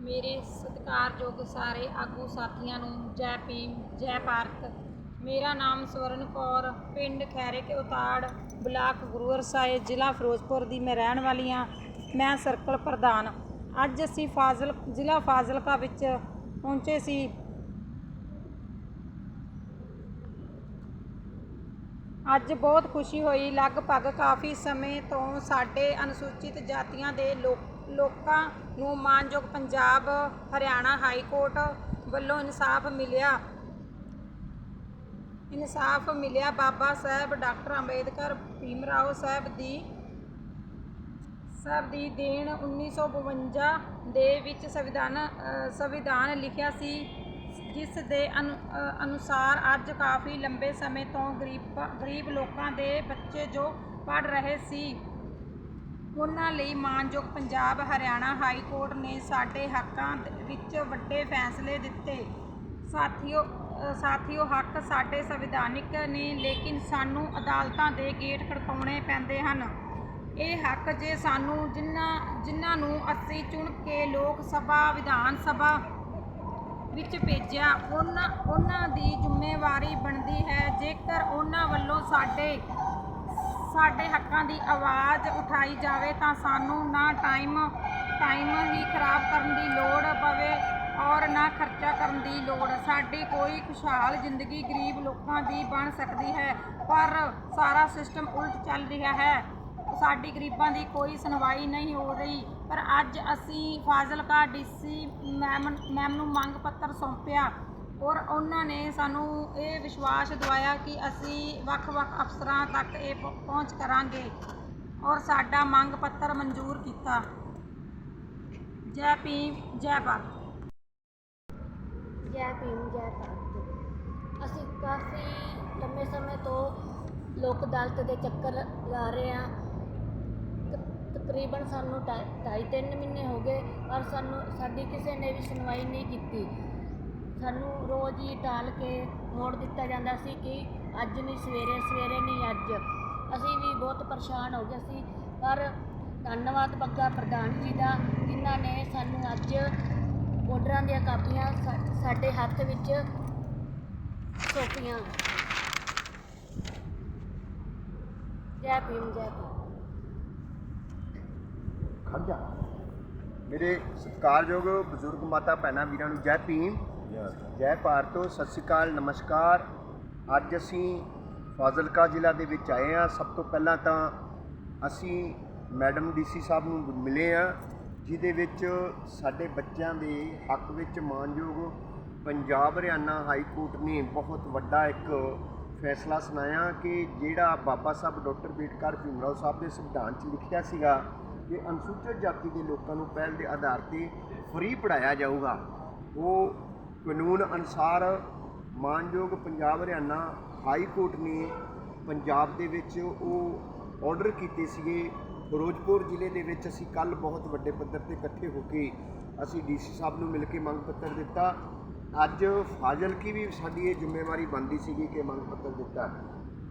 ਮੇਰੇ ਸਤਿਕਾਰਯੋਗ ਸਾਰੇ ਆਗੂ ਸਾਥੀਆਂ ਨੂੰ ਜੈ ਭੀਮ, ਜੈ ਭਾਰਤ। ਮੇਰਾ ਨਾਮ ਸਵਰਨ ਕੌਰ, ਪਿੰਡ ਖੈਰੇ ਕੇ ਉਤਾੜ, ਬਲਾਕ ਗੁਰੂਵਰ ਸਾਹਿਬ, ਜ਼ਿਲ੍ਹਾ ਫਿਰੋਜ਼ਪੁਰ ਦੀ ਮੈਂ ਰਹਿਣ ਵਾਲੀ ਹਾਂ। ਮੈਂ ਸਰਕਲ ਪ੍ਰਧਾਨ। ਅੱਜ ਅਸੀਂ ਫਾਜ਼ਲ, ਜ਼ਿਲ੍ਹਾ ਫਾਜ਼ਿਲਕਾ ਵਿੱਚ ਪਹੁੰਚੇ ਸੀ। ਅੱਜ ਬਹੁਤ ਖੁਸ਼ੀ ਹੋਈ। ਲਗਭਗ ਕਾਫੀ ਸਮੇਂ ਤੋਂ ਸਾਡੇ ਅਨੁਸੂਚਿਤ ਜਾਤੀਆਂ ਦੇ ਲੋਕ- ਲੋਕਾਂ ਨੂੰ ਮਾਨਯੋਗ ਪੰਜਾਬ, ਹਰਿਆਣਾ ਹਾਈ ਕੋਰਟ ਵੱਲੋਂ ਇਨਸਾਫ ਮਿਲਿਆ। ਇਨਸਾਫ ਮਿਲਿਆ ਬਾਬਾ ਸਾਹਿਬ ਡਾਕਟਰ ਅੰਬੇਦਕਰ ਭੀਮ ਰਾਓ ਸਾਹਿਬ ਦੀ ਸਾਹਿਬ ਦੀ ਦੇਣ 1952 ਦੇ ਵਿੱਚ ਸੰਵਿਧਾਨ ਸੰਵਿਧਾਨ ਲਿਖਿਆ ਸੀ, ਜਿਸ ਦੇ ਅਨੁ- ਅਨੁਸਾਰ ਅੱਜ ਕਾਫੀ ਲੰਬੇ ਸਮੇਂ ਤੋਂ ਗਰੀਬ ਗਰੀਬ ਲੋਕਾਂ ਦੇ ਬੱਚੇ ਜੋ ਪੜ ਰਹੇ ਸੀ। ਉਹਨਾਂ ਲਈ ਮਾਣਯੋਗ ਪੰਜਾਬ ਹਰਿਆਣਾ ਹਾਈ ਕੋਰਟ ਨੇ ਸਾਡੇ ਹੱਕਾਂ ਵਿੱਚ ਵੱਡੇ ਫੈਸਲੇ ਦਿੱਤੇ। ਸਾਥੀਓ ਸਾਥੀਓ, ਹੱਕ ਸਾਡੇ ਸੰਵਿਧਾਨਿਕ ਨੇ, ਲੇਕਿਨ ਸਾਨੂੰ ਅਦਾਲਤਾਂ ਦੇ ਗੇਟ ਖੜਕਾਉਣੇ ਪੈਂਦੇ ਹਨ। ਇਹ ਹੱਕ ਜੇ ਸਾਨੂੰ ਜਿਨ੍ਹਾਂ ਜਿਨ੍ਹਾਂ ਨੂੰ ਅਸੀਂ ਚੁਣ ਕੇ ਲੋਕ ਸਭਾ, ਵਿਧਾਨ ਸਭਾ ਵਿੱਚ ਭੇਜਿਆ ਉਹਨਾਂ ਉਹਨਾਂ ਦੀ ਜ਼ਿੰਮੇਵਾਰੀ ਬਣਦੀ ਹੈ। ਜੇਕਰ ਉਹਨਾਂ ਵੱਲੋਂ ਸਾਡੇ ਸਾਡੇ ਹੱਕਾਂ ਦੀ ਆਵਾਜ਼ ਉਠਾਈ ਜਾਵੇ ਤਾਂ ਸਾਨੂੰ ਨਾ ਟਾਈਮ ਟਾਈਮ ਹੀ ਖਰਾਬ ਕਰਨ ਦੀ ਲੋੜ ਪਵੇ ਔਰ ਨਾ ਖਰਚਾ ਕਰਨ ਦੀ ਲੋੜ। ਸਾਡੀ ਕੋਈ ਖੁਸ਼ਹਾਲ ਜ਼ਿੰਦਗੀ ਗਰੀਬ ਲੋਕਾਂ ਦੀ ਬਣ ਸਕਦੀ ਹੈ, ਪਰ ਸਾਰਾ ਸਿਸਟਮ ਉਲਟ ਚੱਲ ਰਿਹਾ ਹੈ। ਸਾਡੀ ਗਰੀਬਾਂ ਦੀ ਕੋਈ ਸੁਣਵਾਈ ਨਹੀਂ ਹੋ ਰਹੀ। ਪਰ ਅੱਜ ਅਸੀਂ ਫਾਜ਼ਿਲਕਾ ਡੀਸੀ ਮੈਮ ਮੈਮ ਨੂੰ ਮੰਗ ਪੱਤਰ ਸੌਂਪਿਆ। ਔਰ ਉਹਨਾਂ ਨੇ ਸਾਨੂੰ ਇਹ ਵਿਸ਼ਵਾਸ ਦਿਵਾਇਆ ਕਿ ਅਸੀਂ ਵੱਖ-ਵੱਖ ਅਫਸਰਾਂ ਤੱਕ ਇਹ ਪ- ਪਹੁੰਚ ਕਰਾਂਗੇ। ਔਰ ਸਾਡਾ ਮੰਗ ਪੱਤਰ ਮਨਜ਼ੂਰ ਕੀਤਾ। ਜੈ ਭੀਮ, ਜੈ ਭਾਰਤ। ਜੈ ਭੀਮ, ਜੈ ਭਾਰਤ। ਅਸੀਂ ਕਾਫੀ ਲੰਮੇ ਸਮੇਂ ਤੋਂ ਲੋਕ ਅਦਾਲਤ ਦੇ ਚੱਕਰ ਲਾ ਰਹੇ ਹਾਂ। ਤ- ਤਕਰੀਬਨ ਸਾਨੂੰ ਢਾਈ ਢਾਈ ਤਿੰਨ ਮਹੀਨੇ ਹੋ ਗਏ, ਪਰ ਸਾਨੂੰ, ਸਾਡੀ ਕਿਸੇ ਨੇ ਵੀ ਸੁਣਵਾਈ ਨਹੀਂ ਕੀਤੀ। ਸਾਨੂੰ ਰੋਜ਼ ਹੀ ਟਾਲ ਕੇ ਮੋੜ ਦਿੱਤਾ ਜਾਂਦਾ ਸੀ ਕਿ ਅੱਜ ਨਹੀਂ, ਸਵੇਰੇ ਸਵੇਰੇ ਨਹੀਂ, ਅੱਜ। ਅਸੀਂ ਵੀ ਬਹੁਤ ਪਰੇਸ਼ਾਨ ਹੋ ਗਏ ਸੀ। ਪਰ ਧੰਨਵਾਦ ਬੱਗਾ ਪ੍ਰਧਾਨ ਜੀ ਦਾ, ਜਿਨ੍ਹਾਂ ਨੇ ਸਾਨੂੰ ਅੱਜ ਆਰਡਰਾਂ ਦੀਆਂ ਕਾਪੀਆਂ ਸਾਡੇ ਹੱਥ ਵਿੱਚ ਸੌਂਪੀਆਂ। ਜੈ ਭੀਮ, ਜੈ ਭਾਰਤ ਖੜ ਜਾ। ਮੇਰੇ ਸਤਿਕਾਰਯੋਗ ਬਜ਼ੁਰਗ ਮਾਤਾ ਭੈਣਾਂ ਵੀਰਾਂ ਨੂੰ ਜੈ ਭੀਮ। ਜੈ ਭਾਰਤ ਸਤਿ ਸ਼੍ਰੀ ਅਕਾਲ, ਨਮਸਕਾਰ। ਅੱਜ ਅਸੀਂ ਫਾਜ਼ਿਲਕਾ ਜ਼ਿਲ੍ਹਾ ਦੇ ਵਿੱਚ ਆਏ ਹਾਂ। ਸਭ ਤੋਂ ਪਹਿਲਾਂ ਤਾਂ ਅਸੀਂ ਮੈਡਮ ਡੀਸੀ ਸਾਹਿਬ ਨੂੰ ਮਿਲੇ ਆ ਜਿਹਦੇ ਵਿੱਚ ਸਾਡੇ ਬੱਚਿਆਂ ਦੇ ਹੱਕ ਵਿੱਚ ਮਾਨਯੋਗ ਪੰਜਾਬ ਹਰਿਆਣਾ ਹਾਈ ਕੋਰਟ ਨੇ ਬਹੁਤ ਵੱਡਾ ਇੱਕ ਫੈਸਲਾ ਸੁਣਾਇਆ ਕਿ ਜਿਹੜਾ ਬਾਬਾ ਸਾਹਿਬ ਡਾਕਟਰ ਬੇਟਕਰ ਭੀਮਰਾਓ ਸਾਹਿਬ ਦੇ ਸੰਵਿਧਾਨ 'ਚ ਲਿਖਿਆ ਸੀਗਾ ਕਿ ਅਨੁਸੂਚਿਤ ਜਾਤੀ ਦੇ ਲੋਕਾਂ ਨੂੰ ਪਹਿਲ ਦੇ ਆਧਾਰ ਤੇ ਫ੍ਰੀ ਪੜਾਇਆ ਜਾਊਗਾ, ਉਹ ਕਾਨੂੰਨ ਅਨੁਸਾਰ ਮਾਨਯੋਗ ਪੰਜਾਬ ਹਰਿਆਣਾ ਹਾਈ ਕੋਰਟ ਨੇ ਪੰਜਾਬ ਦੇ ਵਿੱਚ ਉਹ ਆਰਡਰ ਕੀਤੇ ਸੀਗੇ। ਫਿਰੋਜ਼ਪੁਰ ਜ਼ਿਲ੍ਹੇ ਦੇ ਵਿੱਚ ਅਸੀਂ ਕੱਲ ਬਹੁਤ ਵੱਡੇ ਪੱਧਰ ਤੇ ਇਕੱਠੇ ਹੋ ਕੇ ਅਸੀਂ ਡੀਸੀ ਸਾਹਿਬ ਨੂੰ ਮਿਲ ਕੇ ਮੰਗ ਪੱਤਰ ਦਿੱਤਾ। ਅੱਜ ਫਾਜ਼ਿਲਕੀ ਵੀ ਸਾਡੀ ਇਹ ਜ਼ਿੰਮੇਵਾਰੀ ਬਣਦੀ ਸੀਗੀ ਕਿ ਮੰਗ ਪੱਤਰ ਦਿੱਤਾ।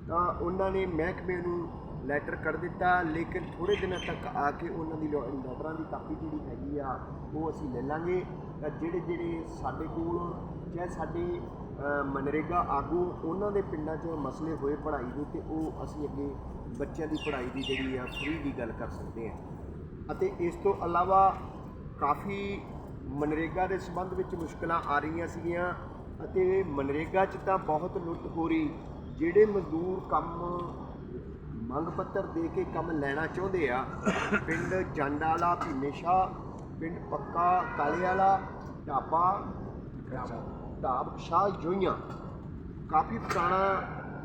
ਤਾਂ ਉਹਨਾਂ ਨੇ ਮਹਿਕਮੇ ਨੂੰ ਲੈਟਰ ਕੱਢ ਦਿੱਤਾ, ਲੇਕਿਨ ਥੋੜੇ ਦਿਨਾਂ ਤੱਕ ਆ ਕੇ ਉਹਨਾਂ ਦੀ ਲੋ- ਲੈਟਰਾਂ ਦੀ ਕਾਪੀ ਜਿਹੜੀ ਹੈਗੀ ਆ, ਉਹ ਅਸੀਂ ਲੈ ਲਾਂਗੇ। ਤਾਂ ਜਿਹੜੇ ਜਿਹੜੇ ਸਾਡੇ ਕੋਲ ਚਾਹੇ ਸਾਡੇ ਮਨਰੇਗਾ ਆਗੂ, ਉਹਨਾਂ ਦੇ ਪਿੰਡਾਂ 'ਚ ਮਸਲੇ ਹੋਏ ਪੜ੍ਹਾਈ ਦੇ ਤੇ ਉਹ ਅਸੀਂ ਅੱਗੇ ਬੱਚਿਆਂ ਦੀ ਪੜ੍ਹਾਈ ਦੀ ਜਿਹੜੀ ਆ ਫ੍ਰੀ ਦੀ ਗੱਲ ਕਰ ਸਕਦੇ ਹਾਂ। ਅਤੇ ਇਸ ਤੋਂ ਇਲਾਵਾ ਕਾਫੀ ਮਨਰੇਗਾ ਦੇ ਸੰਬੰਧ ਵਿੱਚ ਮੁਸ਼ਕਲਾਂ ਆ ਰਹੀਆਂ ਸੀਗੀਆਂ, ਅਤੇ ਮਨਰੇਗਾ 'ਚ ਤਾਂ ਬਹੁਤ ਲੁੱਟ ਹੋ ਰਹੀ ਜਿਹੜੇ ਮਜ਼ਦੂਰ ਕੰਮ ਮੰਗ ਪੱਤਰ ਦੇ ਕੇ ਕੰਮ ਲੈਣਾ ਚਾਹੁੰਦੇ ਆ। ਪਿੰਡ ਜੰਡ ਵਾਲਾ ਭੀਮੇਸ਼ਾ ਪਿੰਡ ਪੱਕਾ ਕਾਲੇ ਵਾਲਾ ਢਾਬਾ ਢਾਬ ਸ਼ਾਹ ਜੋਈਆਂ। ਕਾਫੀ ਪੁਰਾਣਾ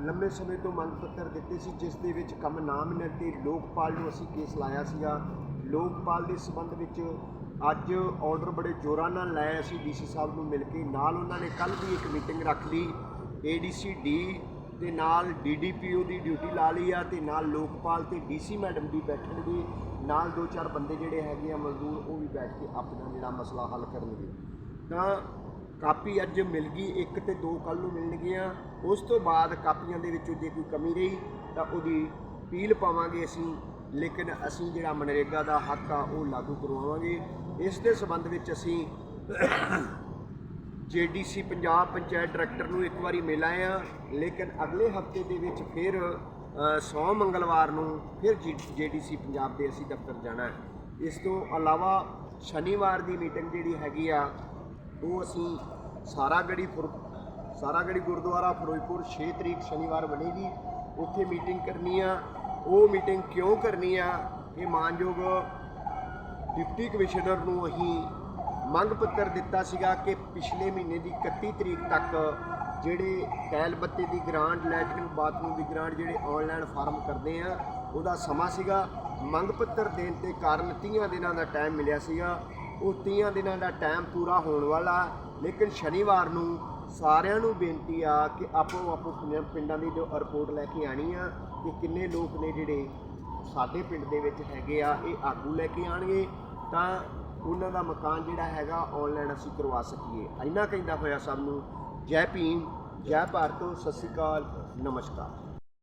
ਲੰਬੇ ਸਮੇਂ ਤੋਂ ਮੰਗ ਪੱਤਰ ਦਿੱਤੇ ਸੀ ਜਿਸ ਦੇ ਵਿੱਚ ਕੰਮ ਨਾ ਮਿਲਣ ਤੇ ਲੋਕਪਾਲ ਨੂੰ ਅਸੀਂ ਕੇਸ ਲਾਇਆ ਸੀਗਾ। ਲੋਕਪਾਲ ਦੇ ਸੰਬੰਧ ਵਿੱਚ ਅੱਜ ਆਰਡਰ ਬੜੇ ਜ਼ੋਰਾਂ ਨਾਲ ਲਾਇਆ ਅਸੀਂ ਡੀਸੀ ਸਾਹਿਬ ਨੂੰ ਮਿਲ ਕੇ ਨਾਲ ਉਹਨਾਂ ਨੇ ਕੱਲ ਵੀ ਇੱਕ ਮੀਟਿੰਗ ਰੱਖ ਲਈ। ਏਡੀਸੀ ਡੀ ਤੇ ਨਾਲ ਡੀਡੀਪੀਓ ਦੀ ਡਿਊਟੀ ਲਾ ਲਈ ਆ ਤੇ ਨਾਲ ਲੋਕਪਾਲ ਤੇ ਡੀਸੀ ਮੈਡਮ ਵੀ ਬੈਠਣਗੇ। ਨਾਲ ਦੋ ਚਾਰ ਬੰਦੇ ਜਿਹੜੇ ਹੈਗੇ ਆ ਮਜ਼ਦੂਰ, ਉਹ ਵੀ ਬੈਠ ਕੇ ਆਪਣਾ ਜਿਹੜਾ ਮਸਲਾ ਹੱਲ ਕਰਨਗੇ। ਤਾਂ ਕਾਪੀ ਅੱਜ ਮਿਲ ਗਈ, ਇੱਕ ਤੇ ਦੋ ਕੱਲ ਨੂੰ ਮਿਲਣਗੀਆਂ। ਉਸ ਤੋਂ ਬਾਅਦ ਕਾਪੀਆਂ ਦੇ ਵਿੱਚੋਂ ਜੇ ਕੋਈ ਕਮੀ ਰਹੀ, ਤਾਂ ਉਹਦੀ ਅਪੀਲ ਪਾਵਾਂਗੇ ਅਸੀਂ। ਲੇਕਿਨ ਅਸੀਂ ਜਿਹੜਾ ਮਨਰੇਗਾ ਦਾ ਹੱਕ ਆ, ਉਹ ਲਾਗੂ ਕਰਵਾਵਾਂਗੇ। ਇਸ ਦੇ ਸੰਬੰਧ ਵਿੱਚ ਅਸੀਂ ਜੀਡੀਸੀ ਪੰਜਾਬ ਪੰਚਾਇਤ ਡਾਇਰੈਕਟਰ ਨੂੰ ਇੱਕ ਵਾਰੀ ਮਿਲ ਆਏ ਆ ਲੇਕਿਨ ਅਗਲੇ ਹਫ਼ਤੇ ਦੇ ਵਿੱਚ ਫਿਰ ਅ, ਸੋਮ ਮੰਗਲਵਾਰ ਨੂੰ ਫਿਰ ਜੀਡੀਸੀ ਪੰਜਾਬ ਦੇ ਅਸੀਂ ਦਫ਼ਤਰ ਜਾਣਾ ਹੈ। ਇਸ ਤੋਂ ਇਲਾਵਾ ਸ਼ਨੀਵਾਰ ਦੀ ਮੀਟਿੰਗ ਜਿਹੜੀ ਹੈਗੀ ਆ ਉਹ ਅਸੀਂ ਸਾਰਾਗੜੀ ਫੁਰ ਸਾਰਾਗੜੀ ਗੁਰਦੁਆਰਾ ਫਿਰੋਜ਼ਪੁਰ 6 ਤਰੀਕ ਸ਼ਨੀਵਾਰ ਬਣੇਗੀ। ਉੱਥੇ ਮੀਟਿੰਗ ਕਰਨੀ ਆ। ਉਹ ਮੀਟਿੰਗ ਕਿਉਂ ਕਰਨੀ ਆ? ਇਹ ਮਾਨਯੋਗ ਡਿਪਟੀ ਕਮਿਸ਼ਨਰ ਨੂੰ ਅਸੀਂ ਮੰਗ ਪੱਤਰ ਦਿੱਤਾ ਸੀਗਾ ਕਿ ਪਿਛਲੇ ਮਹੀਨੇ ਦੀ 31 ਤਰੀਕ ਤੱਕ ਜਿਹੜੇ ਟੈਲ ਬੱਤੀ ਦੀ ਗ੍ਰਾਂਟ, ਲੈਟਰਿੰਗ ਬਾਥਰੂਮ ਦੀ ਗ੍ਰਾਂਟ ਜਿਹੜੇ ਆਨਲਾਈਨ ਫਾਰਮ ਕਰਦੇ ਆ, ਉਹਦਾ ਸਮਾਂ ਸੀਗਾ। ਮੰਗ ਪੱਤਰ ਦੇਣ ਦੇ ਕਾਰਨ 30 ਦਿਨਾਂ ਦਾ ਟਾਈਮ ਮਿਲਿਆ ਸੀਗਾ। ਉਹ 30 ਦਿਨਾਂ ਦਾ ਟਾਈਮ ਪੂਰਾ ਹੋਣ ਵਾਲਾ, ਲੇਕਿਨ ਸ਼ਨੀਵਾਰ ਨੂੰ ਸਾਰਿਆਂ ਨੂੰ ਬੇਨਤੀ ਆ ਕਿ ਆਪੋ ਆਪੋ ਪਿੰਡਾਂ- ਪਿੰਡਾਂ ਦੀ ਜੋ ਰਿਪੋਰਟ ਲੈ ਕੇ ਆਣੀ ਆ, ਕਿ ਕਿੰਨੇ ਲੋਕ ਨੇ ਜਿਹੜੇ ਸਾਡੇ ਪਿੰਡ ਦੇ ਵਿੱਚ ਹੈਗੇ ਆ, ਇਹ ਆਗੂ ਲੈ ਕੇ ਆਣਗੇ ਤਾਂ ਉਹਨਾਂ ਦਾ ਮਕਾਨ ਜਿਹੜਾ ਹੈਗਾ ਆਨਲਾਈਨ ਅਸੀਂ ਕਰਵਾ ਸਕੀਏ। ਇੰਨਾ ਕਹਿੰਦਾ ਹੋਇਆ ਸਭ ਨੂੰ ਜੈ ਭੀਮ, ਜੈ ਭਾਰਤ, ਸਤਿ ਸ਼੍ਰੀ ਅਕਾਲ, ਨਮਸਕਾਰ।